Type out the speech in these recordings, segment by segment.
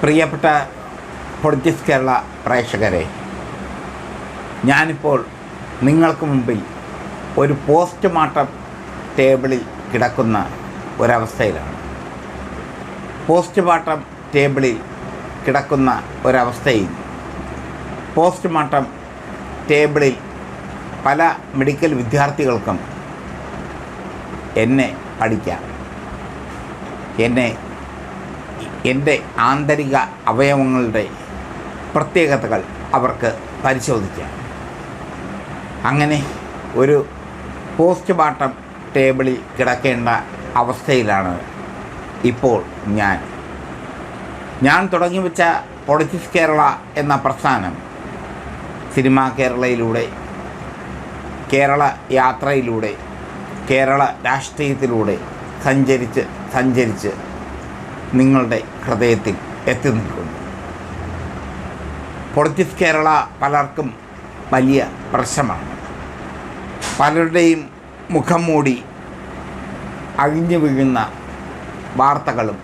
പ്രിയപ്പെട്ട പൊളിറ്റിക്സ് കേരള പ്രേക്ഷകരെ ഞാനിപ്പോൾ നിങ്ങൾക്ക് മുമ്പിൽ ഒരു പോസ്റ്റ്മോർട്ടം ടേബിളിൽ കിടക്കുന്ന ഒരവസ്ഥയിലാണ്. പോസ്റ്റ്മോർട്ടം ടേബിളിൽ കിടക്കുന്ന ഒരവസ്ഥയിൽ പോസ്റ്റ്മോർട്ടം ടേബിളിൽ പല മെഡിക്കൽ വിദ്യാർത്ഥികൾക്കും എന്നെ പഠിക്കാം. എന്നെ എന്റെ ആന്തരിക അവയവങ്ങളുടെ പ്രത്യേകതകൾ അവർക്ക് പരിശോധിക്കാം. അങ്ങനെ ഒരു പോസ്റ്റ്മോർട്ടം ടേബിളിൽ കിടക്കേണ്ട അവസ്ഥയിലാണ് ഇപ്പോൾ ഞാൻ. ഞാൻ തുടങ്ങി വെച്ച പൊളിറ്റിക്സ് കേരള എന്ന പ്രസ്ഥാനം സിനിമാ കേരളയിലൂടെ കേരള യാത്രയിലൂടെ കേരള രാഷ്ട്രീയത്തിലൂടെ സഞ്ചരിച്ച് സഞ്ചരിച്ച് നിങ്ങളുടെ ഹൃദയത്തിൽ എത്തി നിൽക്കുന്നു പൊളിറ്റിക്സ് കേരള പലർക്കും വലിയ പ്രശ്നമാണ്. പലരുടെയും മുഖം മൂടി അഴിഞ്ഞു വീഴുന്ന വാർത്തകളും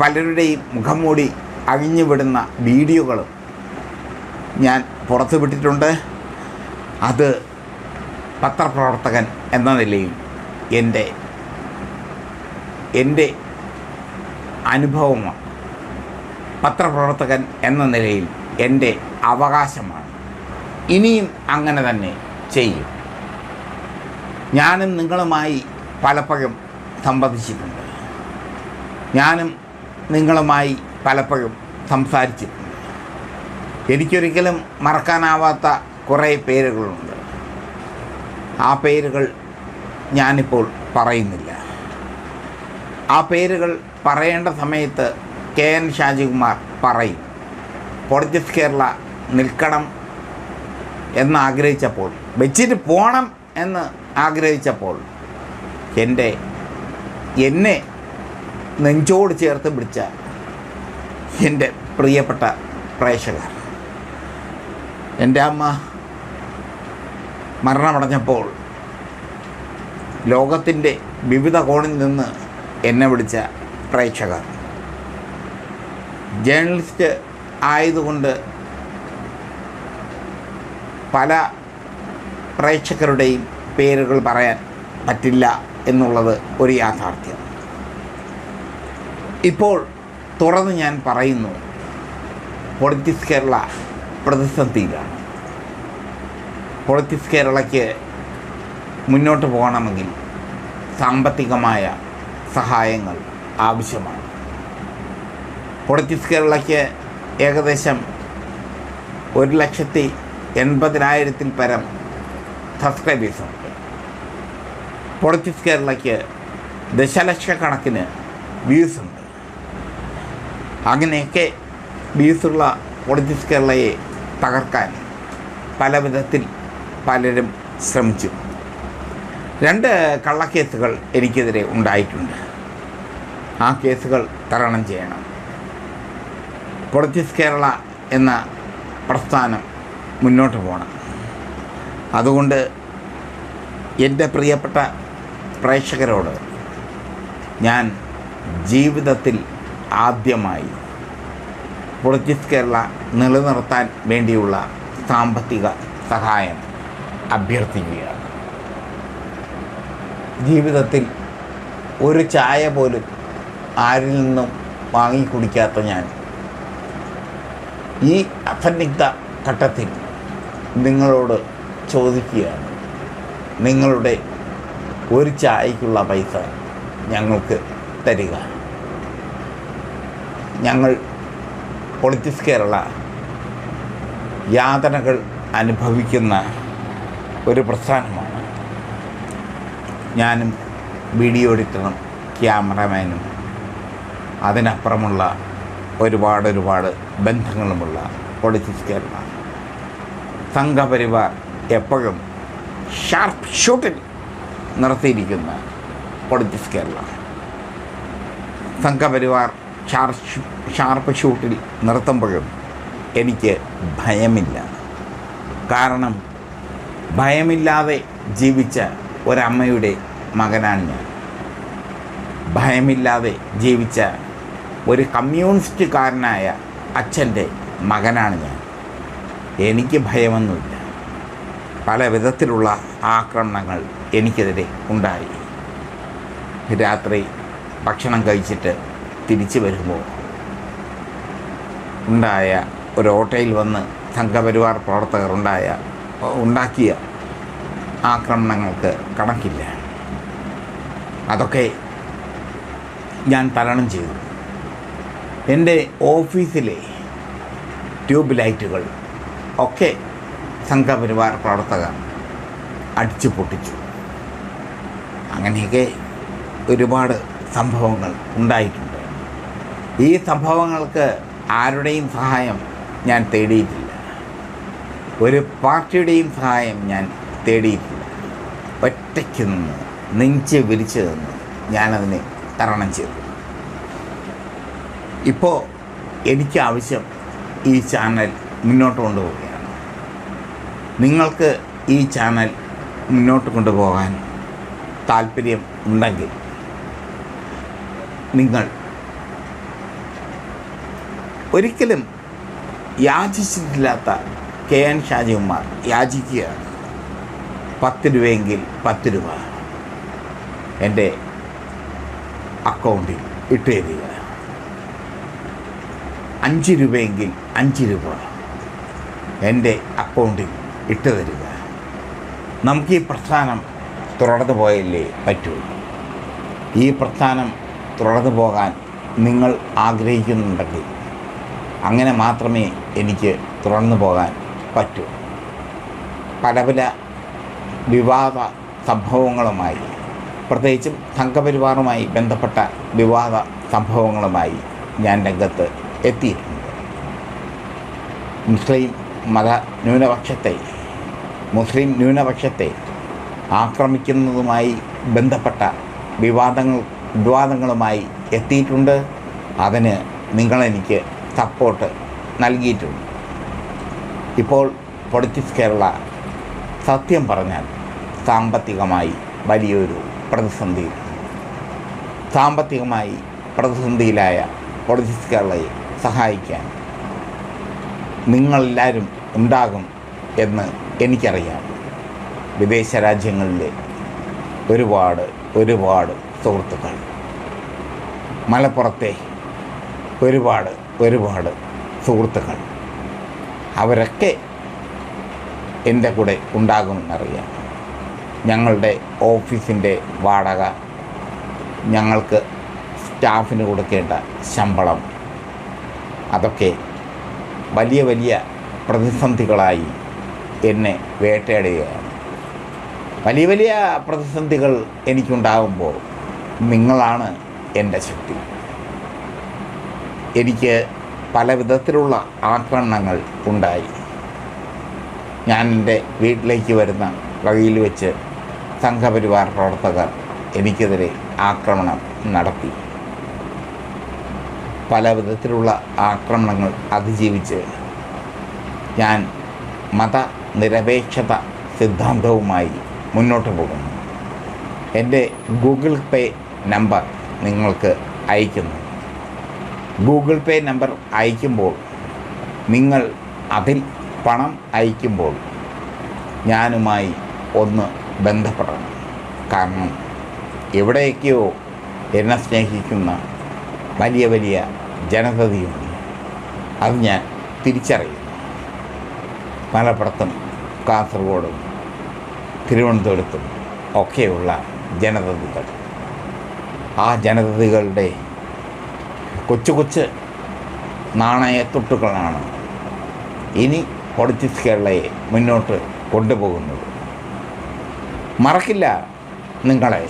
പലരുടെയും മുഖം മൂടി അഴിഞ്ഞു വിടുന്ന വീഡിയോകളും ഞാൻ പുറത്തുവിട്ടിട്ടുണ്ട്. അത് പത്രപ്രവർത്തകൻ എന്ന നിലയിൽ എന്റെ എന്റെ അനുഭവമാണ്. പത്രപ്രവർത്തകൻ എന്ന നിലയിൽ എന്റെ അവകാശമാണ്. ഇനിയും അങ്ങനെ തന്നെ ചെയ്യും. ഞാനും നിങ്ങളുമായി പലപ്പോഴും സംവദിച്ചിട്ടുണ്ട്. ഞാനും നിങ്ങളുമായി പലപ്പോഴും സംസാരിച്ചിട്ടുണ്ട്. എനിക്കൊരിക്കലും മറക്കാനാവാത്ത കുറേ പേരുകളുണ്ട്. ആ പേരുകൾ ഞാനിപ്പോൾ പറയുന്നില്ല. ആ പേരുകൾ പറയേണ്ട സമയത്ത് കെ എൻ ഷാജികുമാർ പറയും. പൊളിറ്റിക്സ് കേരള നിൽക്കണം എന്ന് ആഗ്രഹിച്ചപ്പോൾ വെച്ചിട്ട് പോകണം എന്ന് ആഗ്രഹിച്ചപ്പോൾ എന്റെ എന്നെ നെഞ്ചോട് ചേർത്ത് പിടിച്ച എന്റെ പ്രിയപ്പെട്ട പ്രേക്ഷകർ. എന്റെ അമ്മ മരണമടഞ്ഞപ്പോൾ ലോകത്തിന്റെ വിവിധ കോണിൽ നിന്ന് എന്നെ വിളിച്ച പ്രേക്ഷകർ. ജേർണലിസ്റ്റ് ആയതുകൊണ്ട് പല പ്രേക്ഷകരുടെയും പേരുകൾ പറയാൻ പറ്റില്ല എന്നുള്ളത് ഒരു യാഥാർത്ഥ്യം. ഇപ്പോൾ തുറന്ന് ഞാൻ പറയുന്നു പൊളിറ്റിക്സ് കേരള പ്രതിസന്ധിയിലാണ്. പൊളിറ്റിക്സ് കേരളയ്ക്ക് മുന്നോട്ട് പോകണമെങ്കിൽ സാമ്പത്തികമായ സഹായങ്ങൾ ആവശ്യമാണ്. പൊളിറ്റിക്സ് കേരളയ്ക്ക് ഏകദേശം ഒരു ലക്ഷത്തി എൺപതിനായിരത്തിൽ പരം സബ്സ്ക്രൈബേഴ്സുണ്ട് പൊളിറ്റിക്സ് കേരളയ്ക്ക് ദശലക്ഷക്കണക്കിന് വ്യൂസ് ഉണ്ട്. അങ്ങനെയൊക്കെ വ്യൂസുള്ള പൊളിറ്റിക്സ് കേരളയെ തകർക്കാൻ പല വിധത്തിൽ പലരും ശ്രമിച്ചു. രണ്ട് കള്ളക്കേസുകൾ എനിക്കെതിരെ ഉണ്ടായിട്ടുണ്ട്. ആ കേസുകൾ തരണം ചെയ്യണം. പൊളിറ്റിക്സ് കേരള എന്ന പ്രസ്ഥാനം മുന്നോട്ട് പോകണം. അതുകൊണ്ട് എന്റെ പ്രിയപ്പെട്ട പ്രേക്ഷകരോട് ഞാൻ ജീവിതത്തിൽ ആദ്യമായി പൊളിറ്റിക്സ് കേരള നിലനിർത്താൻ വേണ്ടിയുള്ള സാമ്പത്തിക സഹായം അഭ്യർത്ഥിക്കുകയാണ്. ജീവിതത്തിൽ ഒരു ചായ പോലും ആരിൽ നിന്നും വാങ്ങി കുടിക്കാത്ത ഞാൻ. ഈ അസന്നിഗ്ധ ഘട്ടത്തിൽ നിങ്ങളോട് ചോദിക്കുകയാണ് നിങ്ങളുടെ ഒരു ചായക്കുള്ള പൈസ ഞങ്ങൾക്ക് തരിക. ഞങ്ങൾ പൊളിറ്റിക്സ് കേരള യാതനകൾ അനുഭവിക്കുന്ന ഒരു പ്രസ്ഥാനമാണ്. ഞാനും വീഡിയോ എഡിറ്ററും ക്യാമറമാനും അതിനപ്പുറമുള്ള ഒരുപാട് ഒരുപാട് ബന്ധങ്ങളുമുള്ള പൊളിറ്റിക്സ് കേരള സംഘപരിവാർ എപ്പോഴും ഷാർപ്പ് ഷൂട്ടിൽ നിർത്തിയിരിക്കുന്ന politics Kerala Sangh Parivar sharp sharp ഷൂട്ടിൽ നിർത്തുമ്പോഴും എനിക്ക് ഭയമില്ല. കാരണം ഭയമില്ലാതെ ജീവിച്ച ഒരമ്മയുടെ മകനാണ് ഞാൻ. ഭയമില്ലാതെ ജീവിച്ച ഒരു കമ്മ്യൂണിസ്റ്റുകാരനായ അച്ഛന്റെ മകനാണ് ഞാൻ. എനിക്ക് ഭയമൊന്നുമില്ല. പല വിധത്തിലുള്ള ആക്രമണങ്ങൾ എനിക്കെതിരെ ഉണ്ടായി. രാത്രി ഭക്ഷണം കഴിച്ചിട്ട് തിരിച്ചു വരുമ്പോൾ ഉണ്ടായ ഒരു ഓട്ടോയിൽ വന്ന് സംഘപരിവാർ പ്രവർത്തകർ ഉണ്ടായ ഉണ്ടാക്കിയ ആക്രമണങ്ങൾക്ക് കണക്കില്ല. അതൊക്കെ ഞാൻ തരണം ചെയ്തു. എന്റെ ഓഫീസിലെ ട്യൂബ് ലൈറ്റുകൾ ഒക്കെ സംഘപരിവാർ പ്രവർത്തകർ അടിച്ചു പൊട്ടിച്ചു. അങ്ങനെയൊക്കെ ഒരുപാട് സംഭവങ്ങൾ ഉണ്ടായിട്ടുണ്ട്. ഈ സംഭവങ്ങൾക്ക് ആരുടെയും സഹായം ഞാൻ തേടിയിട്ടില്ല. ഒരു പാർട്ടിയുടെയും സഹായം ഞാൻ തേടിയിട്ടില്ല. ഒറ്റയ്ക്ക് നിന്ന് നെഞ്ച് വിരിച്ചു തന്നു ഞാനതിനെ തരണം ചെയ്തു. ഇപ്പോൾ എനിക്ക് ആവശ്യം ഈ ചാനൽ മുന്നോട്ട് കൊണ്ടുപോവുകയാണ്. നിങ്ങൾക്ക് ഈ ചാനൽ മുന്നോട്ട് കൊണ്ടുപോകാൻ താല്പര്യം ഉണ്ടെങ്കിൽ നിങ്ങൾ ഒരിക്കലും യാചിച്ചിട്ടില്ലാത്ത കെ എൻ ഷാജികുമാർ യാചിക്കുകയാണ്. പത്ത് രൂപയെങ്കിൽ പത്ത് രൂപ. എന്റെ അക്കൗണ്ടിൽ ഇട്ട് തരിക. അഞ്ച് രൂപയെങ്കിൽ അഞ്ച് രൂപ എന്റെ അക്കൗണ്ടിൽ ഇട്ട് തരിക. നമുക്ക് ഈ പ്രസ്ഥാനം തുടർന്നു പോയല്ലേ പറ്റൂ? ഈ പ്രസ്ഥാനം തുടർന്നു പോകാൻ നിങ്ങൾ ആഗ്രഹിക്കുന്നുണ്ടെങ്കിൽ അങ്ങനെ മാത്രമേ എനിക്ക് തുടർന്നു പോകാൻ പറ്റൂ. പല പല വിവാദ സംഭവങ്ങളുമായി പ്രത്യേകിച്ചും സംഘപരിവാറുമായി ബന്ധപ്പെട്ട വിവാദ സംഭവങ്ങളുമായി ഞാൻ രംഗത്ത് എത്തിയിട്ടുണ്ട്. മുസ്ലിം മത ന്യൂനപക്ഷത്തെ മുസ്ലിം ന്യൂനപക്ഷത്തെ ആക്രമിക്കുന്നതുമായി ബന്ധപ്പെട്ട വിവാദങ്ങൾ വിവാദങ്ങളുമായി എത്തിയിട്ടുണ്ട്. അതിന് നിങ്ങളെനിക്ക് സപ്പോർട്ട് നൽകിയിട്ടുണ്ട്. ഇപ്പോൾ പൊളിറ്റിക്സ് കേരള സത്യം പറഞ്ഞാൽ സാമ്പത്തികമായി വലിയൊരു പ്രതിസന്ധിയിൽ സാമ്പത്തികമായി പ്രതിസന്ധിയിലായ കേരളയെ സഹായിക്കാൻ നിങ്ങളെല്ലാവരും ഉണ്ടാകും എന്ന് എനിക്കറിയാം. വിദേശ രാജ്യങ്ങളിലെ ഒരുപാട് ഒരുപാട് സുഹൃത്തുക്കൾ. മലപ്പുറത്തെ ഒരുപാട് ഒരുപാട് സുഹൃത്തുക്കൾ. അവരൊക്കെ എന്റെ കൂടെ ഉണ്ടാകുമെന്നറിയാം. ഞങ്ങളുടെ ഓഫീസിന്റെ വാടക ഞങ്ങൾക്ക് സ്റ്റാഫിന് കൊടുക്കേണ്ട ശമ്പളം. അതൊക്കെ വലിയ വലിയ പ്രതിസന്ധികളായി എന്നെ വേട്ടയാടുകയാണ്. വലിയ വലിയ പ്രതിസന്ധികൾ എനിക്കുണ്ടാകുമ്പോൾ നിങ്ങളാണ് എന്റെ ശക്തി. എനിക്ക് പല വിധത്തിലുള്ള ആക്രമണങ്ങൾ ഉണ്ടായി. ഞാൻ എന്റെ വീട്ടിലേക്ക് വരുന്ന വഴിയിൽ വെച്ച് സംഘപരിവാർ പ്രവർത്തകർ എനിക്കെതിരെ ആക്രമണം നടത്തി. പല വിധത്തിലുള്ള ആക്രമണങ്ങൾ അതിജീവിച്ച് ഞാൻ മതനിരപേക്ഷത സിദ്ധാന്തവുമായി മുന്നോട്ട് പോകുന്നു. എന്റെ ഗൂഗിൾ പേ നമ്പർ നിങ്ങൾക്ക് അയക്കുന്നു ഗൂഗിൾ പേ നമ്പർ അയക്കുമ്പോൾ നിങ്ങൾ അതിൽ പണം അയക്കുമ്പോൾ ഞാനുമായി ഒന്ന് ബന്ധപ്പെടണം. കാരണം എവിടെയൊക്കെയോ എന്നെ സ്നേഹിക്കുന്ന വലിയ വലിയ ജനതയുണ്ട് അത് ഞാൻ തിരിച്ചറിയുന്നു. മലപ്പുറത്തും കാസർഗോഡും തിരുവനന്തപുരത്തും ഒക്കെയുള്ള ജനതകൾ ആ ജനതകളുടെ കൊച്ചു കൊച്ചു നാണയത്തൊട്ടുകളാണ് ഇനി പൊളിറ്റിക്സ് കേരളയെ മുന്നോട്ട് കൊണ്ടുപോകുന്നത്. മറക്കില്ല നിങ്ങളെ.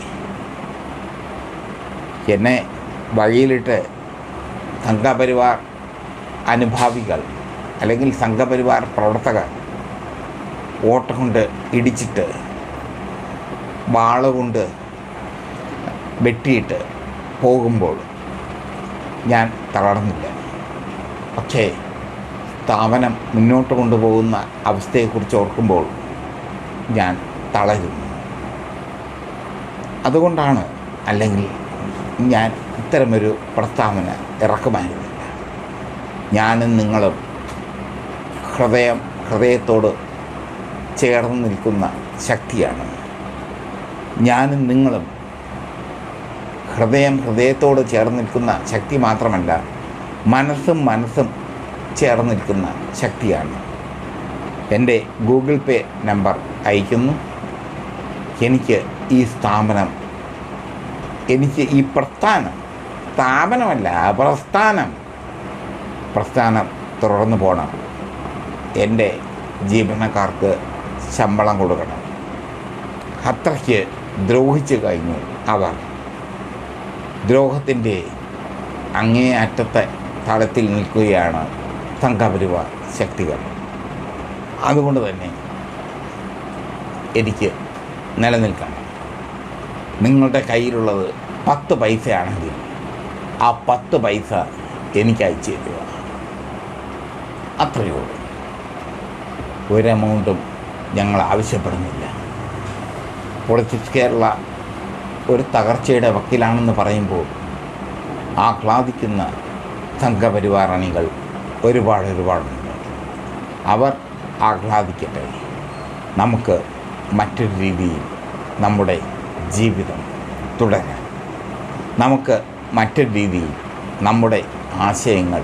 എന്നെ വഴിയിലിട്ട് സംഘപരിവാർ അനുഭാവികൾ അല്ലെങ്കിൽ സംഘപരിവാർ പ്രവർത്തകർ ഓട്ട കൊണ്ട് ഇടിച്ചിട്ട് വാളുകൊണ്ട് വെട്ടിയിട്ട് പോകുമ്പോൾ ഞാൻ തളർന്നില്ല. പക്ഷേ സ്ഥാപനം മുന്നോട്ട് കൊണ്ടുപോകുന്ന അവസ്ഥയെക്കുറിച്ച് ഓർക്കുമ്പോൾ ഞാൻ തളരുന്നു. അതുകൊണ്ടാണ് അല്ലെങ്കിൽ ഞാൻ ഇത്തരമൊരു പ്രസ്താവന ഇറക്കുമായിരുന്നില്ല. ഞാനും നിങ്ങളും ഹൃദയം ഹൃദയത്തോട് ചേർന്ന് നിൽക്കുന്ന ശക്തിയാണ്. ഞാനും നിങ്ങളും ഹൃദയം ഹൃദയത്തോട് ചേർന്ന് നിൽക്കുന്ന ശക്തി മാത്രമല്ല മനസ്സും മനസ്സും ചേർന്ന് നിൽക്കുന്ന ശക്തിയാണ്. എന്റെ ഗൂഗിൾ പേ നമ്പർ അയക്കുന്നു എനിക്ക് ഈ സ്ഥാപനം. എനിക്ക് ഈ പ്രസ്ഥാനം സ്ഥാപനമല്ല പ്രസ്ഥാനം. പ്രസ്ഥാനം തുടർന്ന് പോകണം എന്റെ ജീവനക്കാർക്ക് ശമ്പളം കൊടുക്കണം. അത്രയ്ക്ക് ദ്രോഹിച്ചു കഴിഞ്ഞു അവർ. ദ്രോഹത്തിന്റെ അങ്ങേ അറ്റത്തെ തലത്തിൽ നിൽക്കുകയാണ് സംഘപരിവാർ ശക്തികൾ. അതുകൊണ്ട് തന്നെ എനിക്ക് നിലനിൽക്കണം. നിങ്ങളുടെ കയ്യിലുള്ളത് പത്ത് പൈസയാണെങ്കിൽ ആ പത്ത് പൈസ എനിക്ക് അയച്ചു തരിക. അത്രയേ ഉള്ളൂ. ഒരു എമൗണ്ടും ഞങ്ങൾ ആവശ്യപ്പെടുന്നില്ല. പൊളിറ്റിക്സ് കേരള ഒരു തകർച്ചയുടെ വക്കിലാണെന്ന് പറയുമ്പോൾ ആഹ്ലാദിക്കുന്ന സംഘപരിവാർ അണികൾ ഒരുപാട് ഒരുപാടുണ്ട് അവർ ആഹ്ലാദിക്കട്ടെ. നമുക്ക് മറ്റൊരു രീതിയിൽ നമ്മുടെ ജീവിതം തുടരാം നമുക്ക് മറ്റൊരു രീതിയിൽ നമ്മുടെ ആശയങ്ങൾ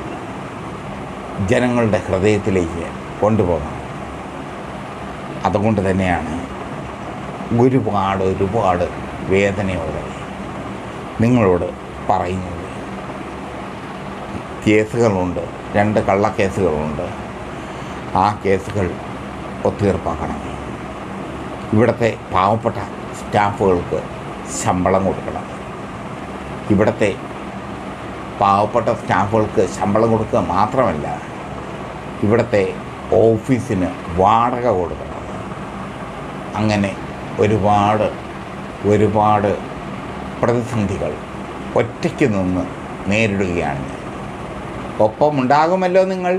ജനങ്ങളുടെ ഹൃദയത്തിലേക്ക് കൊണ്ടുപോകാം അതുകൊണ്ട് തന്നെയാണ് ഒരുപാട് ഒരുപാട് വേദനയോടെ നിങ്ങളോട് പറയുന്നത്. കേസുകളുണ്ട് രണ്ട് കള്ളക്കേസുകളുണ്ട് ആ കേസുകൾ ഒത്തുതീർപ്പാക്കണം. ഇവിടുത്തെ പാവപ്പെട്ട സ്റ്റാഫുകൾക്ക് ശമ്പളം കൊടുക്കണം. ഇവിടുത്തെ പാവപ്പെട്ട സ്റ്റാഫുകൾക്ക് ശമ്പളം കൊടുക്കുക മാത്രമല്ല ഇവിടുത്തെ ഓഫീസിന് വാടക കൊടുക്കണം. അങ്ങനെ ഒരുപാട് ഒരുപാട് പ്രതിസന്ധികൾ ഒറ്റയ്ക്ക് നിന്ന് നേരിടുകയാണ് ഒപ്പമുണ്ടാകുമല്ലോ നിങ്ങൾ?